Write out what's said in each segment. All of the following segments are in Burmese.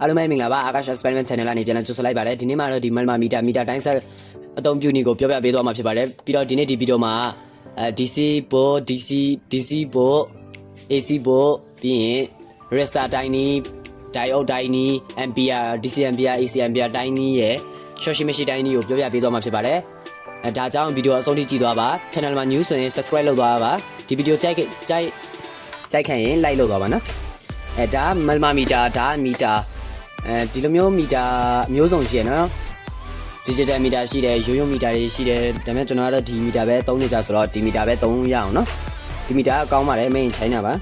အားလုံးပဲမင်္ဂလာပါအာကာရှ Experiment Channel ကနေပြန်လည်ကြိုဆိုလိုက်ပါတယ်ဒီနေ့မှာတော့ဒီ Malma meter meter တိုင်းဆက်အသုံးပြုနည်းကိုပြောပြပေးသွားမှာဖြစ်ပါတယ်ပြီးတော့ဒီနေ့ဒီဗီဒီယိုမှာအဲ DC ဘို DC DC ဘို AC ဘိုပြီးရင် resistor တိုင်းနီး diode တိုင်းနီး ampere DC ampere AC ampere တိုင်းနီးရဲ့ short machine တိုင်းနီးကိုပြောပြပေးသွားမှာဖြစ်ပါတယ်အဲဒါကြောင့်ဗီဒီယိုအဆုံးထိကြည့်သွားပါ channel မှာ new ဆိုရင် subscribe လုပ်သွားပါဒီဗီဒီယိုကြိုက်ကြိုက်ကြိုက်ခံရင် like လုပ်သွားပါနော်အဲဒါ Malma meter ဒါမီတာ အဲဒီလိုမျိုးမီတာအမျိုးစုံရှိရနော် digital meter ရှိတယ်ရိုးရိုး meter တွေရှိတယ်ဒါပေမဲ့ကျွန်တော်ကတော့ဒီ meter ပဲသုံးနေကြဆိုတော့ဒီ meter ပဲသုံးရအောင်နော်ဒီ meter ကကောင်းပါတယ် main China ပါ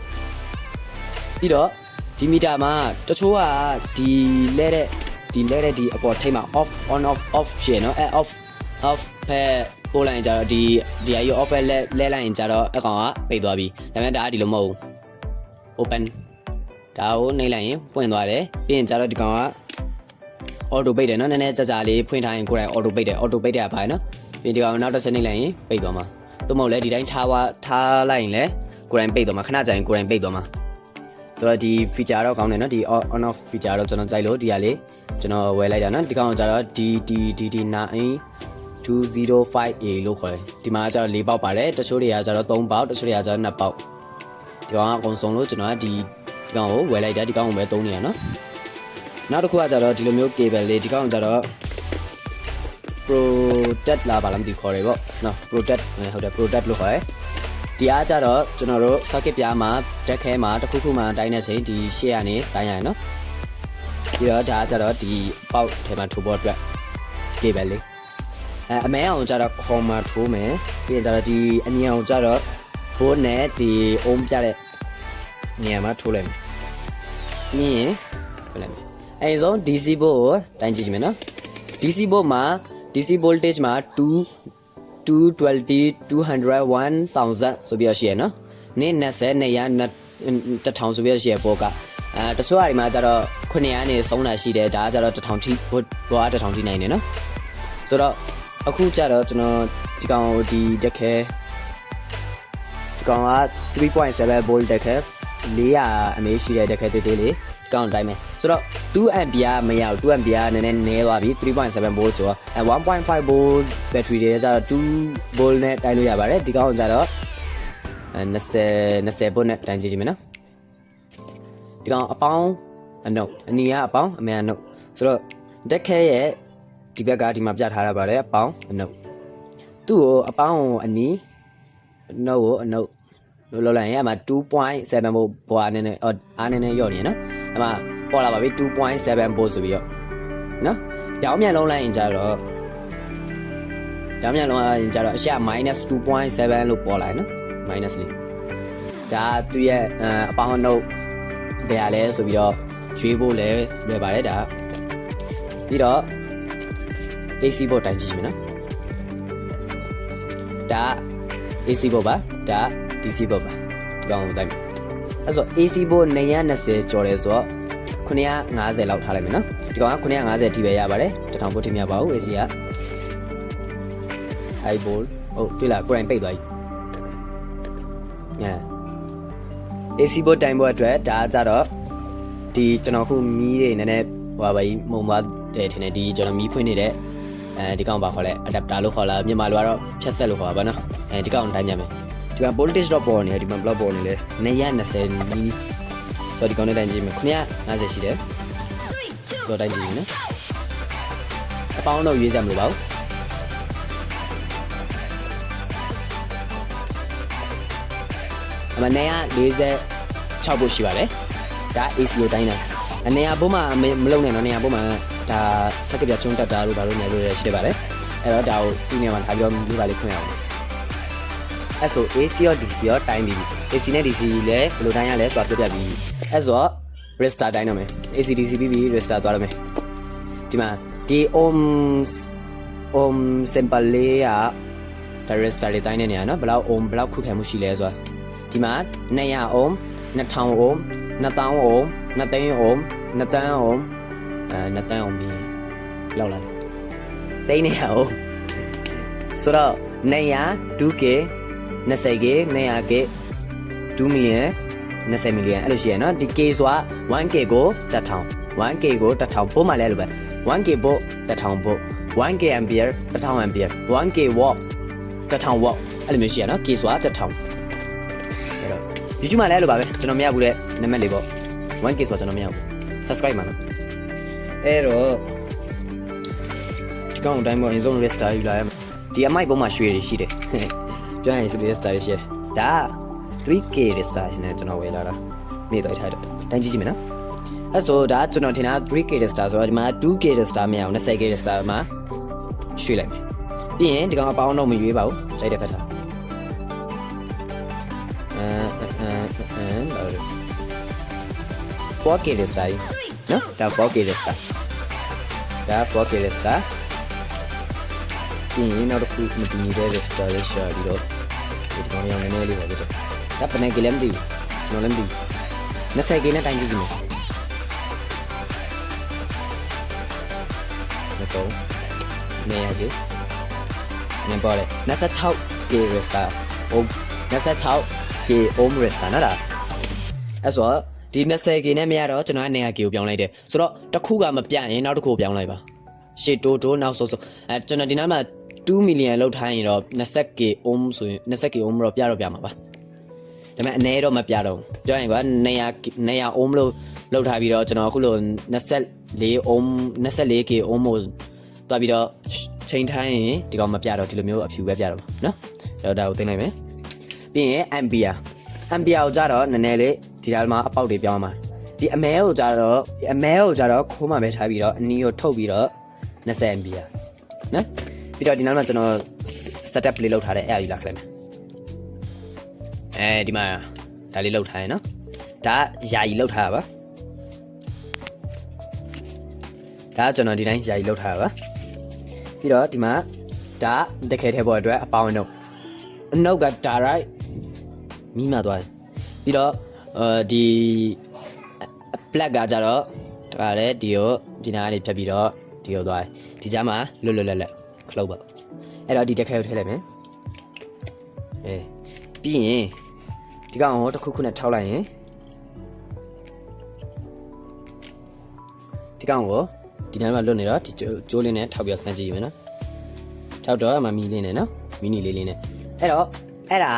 ပြီးတော့ဒီ meter မှာတချို့ကဒီလဲတဲ့ဒီလဲတဲ့ဒီအပေါ်ထိပ်မှာ off on off off ရှိရနော်အဲ off off ဖက်ပို့လိုက်ရင်ကြတော့ဒီဒီအကြီး off ဖက်လဲလဲလိုက်ရင်ကြတော့အကောင်ကပိတ်သွားပြီဒါပေမဲ့ဒါကဒီလိုမဟုတ်ဘူး open ဒါကိုနှိပ်လိုက်ရင်ပွင့်သွားတယ်ပြီးရင်ကြတော့ဒီကောင်က auto ပိတ်တယ်နော်နည်းနည်းကြာကြာလေးဖွင့်ထားရင်ကိုယ်တိုင် auto ပိတ်တယ် auto ပိတ်တယ်ကဘာလဲနော်ပြီးဒီကောင်နောက်တစ်ချက်နှိပ်လိုက်ရင်ပိတ်သွားမှာသို့မဟုတ်လဲဒီတိုင်းထားသွားထားလိုက်ရင်လဲကိုယ်တိုင်ပိတ်သွားမှာခဏကြာရင်ကိုယ်တိုင်ပိတ်သွားမှာဆိုတော့ဒီ feature တော့ကောင်းတယ်နော်ဒီ on off feature တော့ကျွန်တော်ကြိုက်လို့ဒီကလေးကျွန်တော်ဝယ်လိုက်တာနော်ဒီကောင်ကကြတော့ DDDD9 205A လို့ခေါ်တယ်ဒီမှာကျတော့၄ပေါက်ပါတယ်တချို့တွေကကျတော့3ပေါက်တချို့တွေကကျတော့2ပေါက်ဒီကောင်ကအကုန်စုံလို့ကျွန်တော်ကဒီဒီ ကောင်ကိုဝယ်လိုက်တာဒီကောင်ကိုပဲသုံးနေရနော်နောက်တစ်ခုကကျတော့ဒီလိုမျိုး cable လေးဒီကောင်ကကျတော့ protect လာပါလားမသိခေါ်တယ်ပေါ့နော် protect ဟုတ်တယ် protect လို့ခေါ်တယ်ဒီအားကြတော့ကျွန်တော်တို့ socket ပြားမှာတက်ခဲမှာတစ်ခုခုမှတိုင်းနေစိဒီရှေ့ကနေတိုင်းရရင်နော်ပြီးတော့ဒါကကြတော့ဒီပေါက်ထဲမှာထိုးဖို့အတွက် cable လေးအဲအမဲအောင်ကြတော့ comma ထိုးမယ်ပြီးရင်ကြတော့ဒီအညံအောင်ကြတော့ဘိုးနဲ့ဒီအုံးပြတဲ့ညံမှာထိုးလိုက်မယ် ပြီးရင်ပြလိုက်မယ်အဲဆုံး DC ဘို့ကိုတိုင်းကြည့်ကြည့်မယ်နော် DC ဘို့မှာ DC voltage မှာ2 220 200 1000ဆိုပြီးရရှိရနော်နေ့20နေရ1000ဆိုပြီးရရှိရဘောကအဲတချို့အရာတွေမှာကျတော့900နဲ့ဆုံးတာရှိတယ်ဒါကကျတော့1000ထိဘောဘောက1000ထိနိုင်တယ်နော်ဆိုတော့အခုကျတော့ကျွန်တော်ဒီကောင်ကိုဒီတက်ခဲဒီကောင်က3.7 volt တက်ခဲ 400အမေးရှိတဲ့တက်ခဲသေးသေးလေးဒီကောင်တိုင်းမယ်ဆိုတော့ 2 ampere မရဘူး 2 ampere နည်းနည်းနည်းသွားပြီ3.7 volt ဆိုတော့အဲ1.5 volt battery တွေကျတော့2 volt နဲ့တိုင်းလို့ရပါတယ်ဒီကောင်ကကျတော့အဲ20 20 volt နဲ့တိုင်းကြည့်ကြည့်မယ်နော်ဒီကောင်အပေါင်းအနုပ်အနီကအပေါင်းအမြန်အနုပ်ဆိုတော့တက်ခဲရဲ့ဒီဘက်ကဒီမှာပြထားရပါတယ်အပေါင်းအနုပ်သူ့ကိုအပေါင်းကိုအနီအနုပ်ကိုအနုပ် လို့လောက်လိုက်ရင်အမှ2.7 volt ဘွားနည်းနည်းအော်အားနည်းနည်းရော့နေရနော်အမှပေါ်လာပါပြီ2.7 volt ဆိုပြီးတော့နော်တောင်းမြန်လုံးလိုက်ရင်ကြတော့တောင်းမြန်လုံးလိုက်ရင်ကြတော့အရှက် -2.7 လို့ပေါ်လာတယ်နော် minus လေးဒါသူ့ရဲ့အပေါင်းအနုပ်ဘယ်ရလဲဆိုပြီးတော့ရွေးဖို့လဲလွယ်ပါတယ်ဒါပြီးတော့ AC ဘောတိုင်းကြည့်မယ်နော်ဒါ AC ဘောပါဒါ DC ဘောပါဒီကောင်ကိုတိုင်းမယ်အဲ့ဆို AC ဘော920ကျော်တယ်ဆိုတော့950လောက်ထားလိုက်မယ်နော်ဒီကောင်က950ထိပဲရပါတယ်1000ဘို့ထိမရပါဘူး AC က high ball ဟုတ်တွေ့လားကိုယ်တိုင်ပိတ်သွားပြီညာ AC ဘောတိုင်းဘောအတွက်ဒါကကြတော့ဒီကျွန်တော်ခုမီးတွေနည်းနည်းဟိုပါပဲမှုံသွားတယ်ထင်တယ်ဒီကျွန်တော်မီးဖွင့်နေတဲ့အဲဒီကောင်ပါခေါ်လဲ adapter လို့ခေါ်လာမြန်မာလိုကတော့ဖြတ်ဆက်လို့ခေါ်ပါဗောနော်အဲဒီကောင်တိုင်းပြန်မယ် ဒီမှာ voltage drop ပေါ်နေတယ်ဒီမှာ block ပေါ်နေလဲ920နီးဆိုတော့ဒီကောင်နဲ့တိုင်းကြည့်မယ်950ရှိတယ်ဆိုတော့တိုင်းကြည့်မယ်နော်အပေါင်းတော့ရွေးစရာမလိုပါဘူးအမ946ဖို့ရှိပါတယ်ဒါ AC ကိုတိုင်းတာအနေရဘုံမှာမလုံနဲ့နော်နေရဘုံမှာဒါစက်ကပြချုံတက်တာလို့ဒါလို့နေလို့ရရှိပါတယ်အဲ့တော့ဒါကိုဒီနေရာမှာထားပြီးတော့မိပါလေးခွင့်ရအောင် အဲ့ဆို AC ရော DC ရောတိုင်းပြီး AC နဲ့ DC လည်းဘယ်လိုတိုင်းရလဲဆိုတာပြောပြပြီးအဲ့ဆို register တိုင်းတော့မယ် AC DC ပြီးပြီး register သွားရမယ်ဒီမှာဒီ ohms ohm sample လေးကဒါ register တွေတိုင်းနေနေရနော်ဘယ်လောက် ohm ဘယ်လောက်ခုခံမှုရှိလဲဆိုတာဒီမှာ200 ohm 2000 ohm 2000 ohm 2000 ohm 2000 ohm အဲ2000 ohm ပြီးလောက်လာတိတ်နေရအောင်ဆိုတော့900 2k 20k 900k 2 million 20 million အဲ့လိုရှိရနော်ဒီ k ဆိုတာ 1k ကို1000 1k ကို1000ပို့မှလည်းလိုပဲ 1k ပို့1000ပို့ 1k ampere 1000 ampere 1k watt 1000 watt အဲ့လိုမျိုးရှိရနော် k ဆိုတာ1000အဲ့တော့ YouTube မှာလည်းအဲ့လိုပါပဲကျွန်တော်မရဘူးတဲ့နံပါတ်လေးပေါ့ 1k ဆိုတော့ကျွန်တော်မရဘူး subscribe မှာနော်အဲ့တော့ဒီကောင်အတိုင်းပေါ့ in zone list ယူလာရမယ်ဒီအမိုက်ပုံမှာရွှေတွေရှိတယ် ပြောရင်စလေး star ရှိတယ်ဒါ 3k တဲ့ star ရှင်နဲ့ကျွန်တော်ဝယ်လာတာမိတော့ထားတော့တိုင်းကြည့်ကြည့်မယ်နော်အဲ့ဆိုဒါကျွန်တော်ထင်တာ 3k တဲ့ star ဆိုတော့ဒီမှာ 2k တဲ့ star မရအောင် 20k တဲ့ star မှာရွှေ့လိုက်မယ်ပြီးရင်ဒီကောင်အပေါင်းတော့မရွေးပါဘူးကြိုက်တဲ့ဖက်ထားအဲအဲအဲဘာလို့ 4k တဲ့ star နော်ဒါ 4k တဲ့ star ဒါ 4k တဲ့ star ပြီးရင်နောက်တစ်ခုမတူညီတဲ့ star လေးရှာပြီးတော့ဒီကောင်ရောင်နည်းနည်းလေးပါပြတော့ဒါပနေကလည်းမသိဘူးကျွန်တော်လည်းမသိဘူး20 k နဲ့တိုင်းကြည့်ကြည့်မယ်တော့နေရပြီနေပေါ်လေ26 k star ဟို26 k ohm star နော်ဒါအဲ့ဆိုဒီ 20k နဲ့မရတော့ကျွန်တော်က 100k ကိုပြောင်းလိုက်တယ်ဆိုတော့တစ်ခုကမပြတ်ရင်နောက်တစ်ခုကိုပြောင်းလိုက်ပါရှေ့တိုးတိုးနောက်ဆုံးဆုံးအဲကျွန်တော်ဒီနားမှာ 2 million လောက်ထားရင်တော့ 20k ohm ဆိုရင် 20k ohm တော့ပြတော့ပြမှာပါဒါပေမဲ့အနေတော့မပြတော့ဘူးပြောရင်ကွာ200 200 ohm လို့လောက်ထားပြီးတော့ကျွန်တော်အခုလို24 ohm 24k ohm ကိုတွားပြီးတော့ချိန်ထိုင်းရင်ဒီကောင်မပြတော့ဒီလိုမျိုးအဖြူပဲပြတော့မှာနော်အဲ့တော့ဒါကိုသိလိုက်မယ်ပြီးရင် ampere ampere ကိုကြတော့နည်းနည်းလေးဒီဒါမှာအပေါက်တွေပြောင်းမှာဒီအမဲကိုကြတော့ဒီအမဲကိုကြတော့ခိုးမှပဲထားပြီးတော့အနီးကိုထုတ်ပြီးတော့20 ampere နော် ပြီးတော့ဒီနောက်မှာကျွန်တော် setup လေးလုပ်ထားတဲ့အဲ့အယူလာခလိုက်မယ်အဲဒီမှာဒါလေးလုပ်ထားရယ်နော်ဒါယာယီလုပ်ထားတာပါဒါကျွန်တော်ဒီတိုင်းယာယီလုပ်ထားတာပါပြီးတော့ဒီမှာဒါတခဲထဲပေါ်အတွက်အပေါင်းတော့အနောက်ကဒါရိုက်မိမှသွားတယ်ပြီးတော့အဲဒီ black ကကြတော့ဒါကလည်းဒီကိုဒီနားကနေဖြတ်ပြီးတော့ဒီကိုသွားတယ်ဒီကြားမှာလွတ်လွတ်လပ်လပ် ခလုတ်ပါအဲ့တော့ဒီတက်ခဲကိုထည့်လိုက်မယ်အဲပြီးရင်ဒီကောင်ဟောတစ်ခုခုနဲ့ထောက်လိုက်ရင်ဒီကောင်ကိုဒီနားမှာလွတ်နေတော့ဒီကျိုးလေးနဲ့ထောက်ပြီးဆန်းကြည့်ရမယ်နော်ထောက်တော့မှမီလေးနဲ့နော်မီနီလေးလေးနဲ့အဲ့တော့အဲ့ဒါ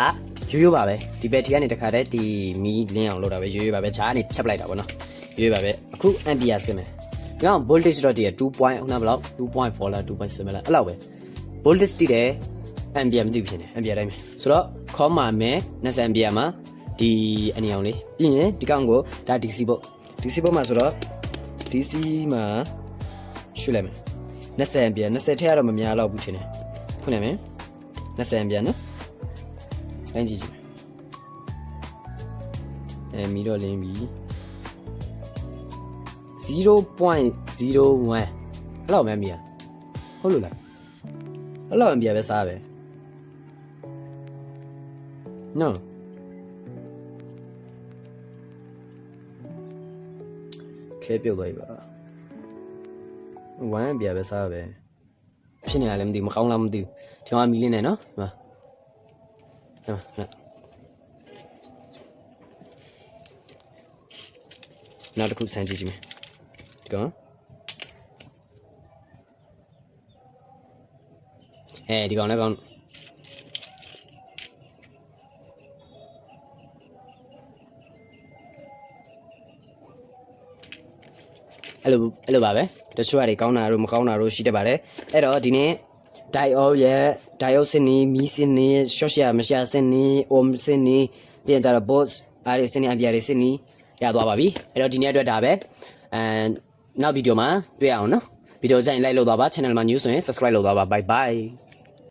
ရိုးရိုးပါပဲဒီဘက်ဒီကနေတခါတည်းဒီမီလင်းအောင်လုပ်တာပဲရိုးရိုးပါပဲဂျားကနေဖြတ်ပလိုက်တာပေါ့နော်ရိုးရိုးပါပဲအခု ampere စစ်မယ် ဒီကောင် voltage တော့တည်း2 point ခုနဘယ်လောက်2.4လား2.7လားအဲ့လောက်ပဲ voltage တည်တယ် ampere မသိဘူးဖြစ်နေ ampere တိုင်းပဲဆိုတော့ခေါမှာမယ်20 ampere မှာဒီအနေအောင်လေးပြီးရင်ဒီကောင်ကိုဒါ DC ပေါ့ DC ပေါ့မှာဆိုတော့ DC မှာရွှေ့လိုက်မယ်20 ampere 20ထည့်ရတော့မများတော့ဘူးထင်တယ်ဖွင့်လိုက်မယ်20 ampere နော်တိုင်းကြည့်ကြည့်အဲမီတော့လင်းပြီ 0.01အဲ့လောက်မှမီရဟုတ်လို့လားအဲ့လောက်မှပြပဲစားပဲ no ခဲပြုတ်သွားပြီပါဝမ်းပြပဲစားပဲဖြစ်နေရလည်းမသိဘူးမကောင်းလားမသိဘူးဒီကောင်ကမီလင်းနေနော်ဒီမှာဒီမှာနော်နောက်တစ်ခုစမ်းကြည့်ကြည့်မယ် ဒီကောင်အဲဒီကောင်လည်းကောင်းအဲ့လိုအဲ့လိုပါပဲတချို့ကတွေကောင်းတာတို့မကောင်းတာတို့ရှိတတ်ပါတယ်အဲ့တော့ဒီနေ့ diode ရဲ့ diode စင်နီမီစင်နီ short ရမရှာစင်နီ ohm စင်နီပြန်ကြတော့ boss အားစင်နီအပြားတွေစင်နီရသွားပါပြီအဲ့တော့ဒီနေ့အတွက်ဒါပဲအဲ နောက်ဗီဒီယိုမှာတွေ့အောင်နော်ဗီဒီယိုကြိုင်လိုက်လို့သွားပါ channel မှာ news ဆိုရင် subscribe လုပ်သွားပါ bye bye